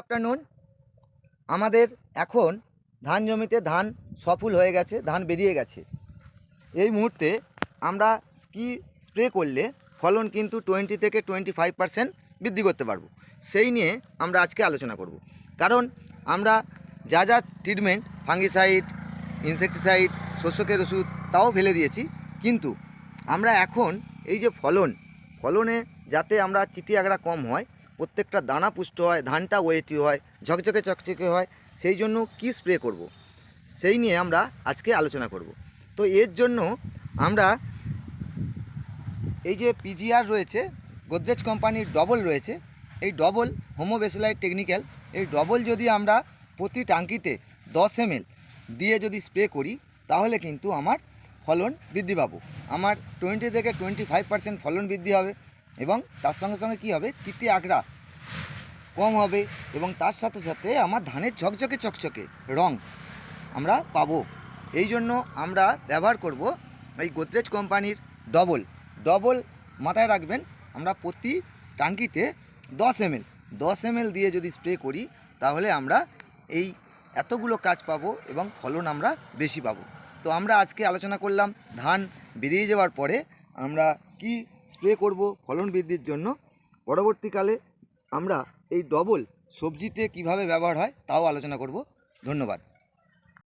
Afternoon আমাদের এখন ধান জমিতে ধান সফল হয়ে গেছে, ধান বেরিয়ে গেছে। এই মুহূর্তে আমরা কি স্প্রে করলে ফলন কিন্তু টোয়েন্টি থেকে টোয়েন্টি ফাইভ পার্সেন্ট বৃদ্ধি করতে পারব। সেই নিয়ে আমরা আজকে আলোচনা করব। কারণ আমরা যা যা ট্রিটমেন্ট ফাঙ্গিসাইড ইনসেকটিসাইড শস্যকের ওষুধ, তাও ফেলে দিয়েছি। কিন্তু আমরা এখন এই যে ফলন, ফলনে যাতে আমরা চিটি আগড়া কম হয় প্রত্যেকটা দানা পুষ্ট হয়, ধানটা ওয়েটি হয়, ঝকঝকে চকচকে হয়, সেই জন্য কি স্প্রে করব। সেই নিয়ে আমরা আজকে আলোচনা করব। তো এর জন্য আমরা এই যে পিজিআর রয়েছে গোদরেজ কোম্পানির ডবল রয়েছে, এই ডবল হোমোবেসিলাইট টেকনিক্যাল এই ডবল যদি আমরা প্রতি টাঙ্কিতে দশ এম দিয়ে যদি স্প্রে করি, তাহলে কিন্তু আমার ফলন বৃদ্ধি পাবো। আমার টোয়েন্টি থেকে টোয়েন্টি ফাইভ পার্সেন্ট ফলন বৃদ্ধি হবে। এবং তার সঙ্গে সঙ্গে কী হবে? চিটি আঁকড়া কম হবে এবং তার সাথে সাথে আমার ধানের ঝকঝকে চকচকে রং আমরা পাবো। এই জন্য আমরা ব্যবহার করব এই গোদরেজ কোম্পানির ডবল। ডবল মাথায় রাখবেন, আমরা প্রতি টাঙ্কিতে দশ এমএল। দশ এমএল দিয়ে যদি স্প্রে করি, তাহলে আমরা এই এতগুলো কাজ পাবো এবং ফলন আমরা বেশি পাবো। তো আমরা আজকে আলোচনা করলাম ধান বেরিয়ে যাওয়ার পরে আমরা কি স্প্রে করব ফলন বৃদ্ধির জন্য। পরবর্তীকালে আমরা এই ডবল সবজিতে কীভাবে ব্যবহার হয় তাও আলোচনা করব। ধন্যবাদ।